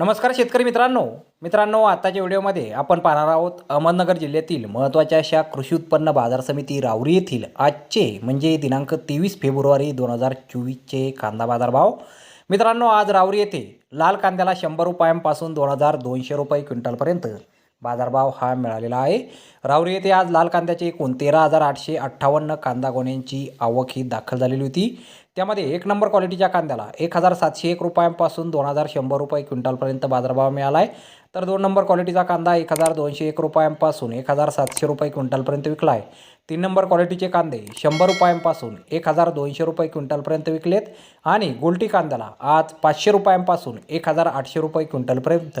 नमस्कार शेतकरी मित्रांनो. मित्रांनो आताच्या व्हिडिओमध्ये आपण पाहणार आहोत अहमदनगर जिल्ह्यातील महत्त्वाच्या अशा कृषी उत्पन्न बाजार समिती राऊरी येथील आजचे म्हणजे दिनांक तेवीस फेब्रुवारी दोन हजार चोवीसचे कांदा बाजार भाव मित्रांनो आज राऊरी येथे लाल कांद्याला शंभर रुपयांपासून दोन हजार दोनशे रुपये क्विंटलपर्यंत बाजारभाव हा मिळालेला आहे. राऊरी येथे आज लाल कांद्याचे एकूण तेरा हजार आठशे अठ्ठावन्न कांदा गोण्यांची आवक ही दाखल झालेली होती. त्यामध्ये एक नंबर क्वालिटीच्या कांद्याला एक हजार सातशे एक रुपयांपासून दोन हजार शंभर रुपये क्विंटलपर्यंत बाजारभाव मिळाला आहे तर दोन नंबर क्वालिटीचा कांदा एक हजार दोनशे एक रुपयांपासून एक हजार सातशे रुपये क्विंटलपर्यंत विकला आहे तीन नंबर क्वालिटीचे कांदे शंभर रुपयांपासून एक हजार दोनशे रुपये क्विंटलपर्यंत विकलेत. आणि गोल्टी कांद्याला आज पाचशे रुपयांपासून एक हजार आठशे रुपये क्विंटलपर्यंत